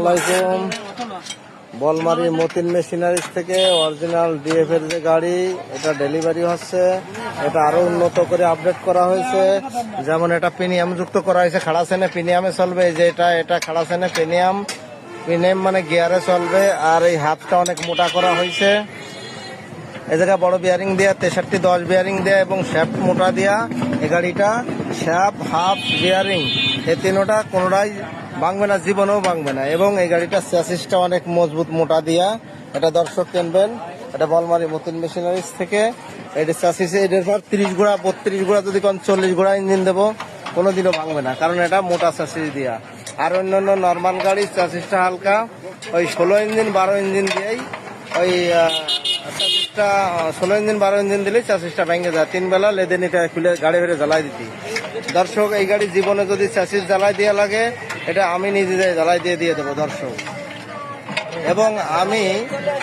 আলাইকুম। বলমারি মতিন মেশিনারিজ থেকে অরিজিনাল ডিএফ এর যে গাড়ি, এটা ডেলিভারি হচ্ছে। এটা আরও উন্নত করে আপডেট করা হয়েছে। যেমন এটা প্রিমিয়াম যুক্ত করা হয়েছে, খাড়া সেনে প্রিমিয়ামে চলবে। যে এটা এটা খাড়া সেনে প্রিমিয়াম। প্রিমিয়াম মানে গিয়ারে চলবে আর এই হাতটা অনেক মোটা করা হয়েছে। এ জায়গায় বড় বিয়ারিং দেয়া, তেষট্টি দশ বিয়ারিং দেয়া এবং শ্যাফট মোটা দেয়া। এই গাড়িটা শ্যাপ হাফ বিয়ারিং এই তিনোটা কোনোটাই ভাঙবে না, জীবনেও ভাঙবে না। এবং এই গাড়িটার চ্যাসিসটা অনেক মজবুত, মোটা দিয়া। এটা দর্শক কিনবেন। এটা বলমারি মতিন মেশিনারিজ থেকে। এটা চ্যাসিসে এটার পর তিরিশ গোড়া বত্রিশ গোড়া যদি কোন চল্লিশ গোড়া ইঞ্জিন দেবো, কোনোদিনও ভাঙবে না, কারণ এটা মোটা চ্যাসিস দিয়া। আর অন্যান্য নর্মাল গাড়ির চ্যাসিসটা হালকা। ওই ষোলো ইঞ্জিন, বারো ইঞ্জিন দিয়েই ওই ষোলো ইঞ্জিন, বারো ইঞ্জিন দিলেই চাষিসটা ভেঙে যায়। তিন বেলা লেদে নিতে খুলে গাড়ি বেড়ে জ্বালাই দিতি। দর্শক, এই গাড়ি জীবনে যদি চাষির জ্বালাই দেওয়া লাগে, এটা আমি নিজে জ্বালাই দিয়ে দিয়ে দেবো, দর্শক। এবং আমি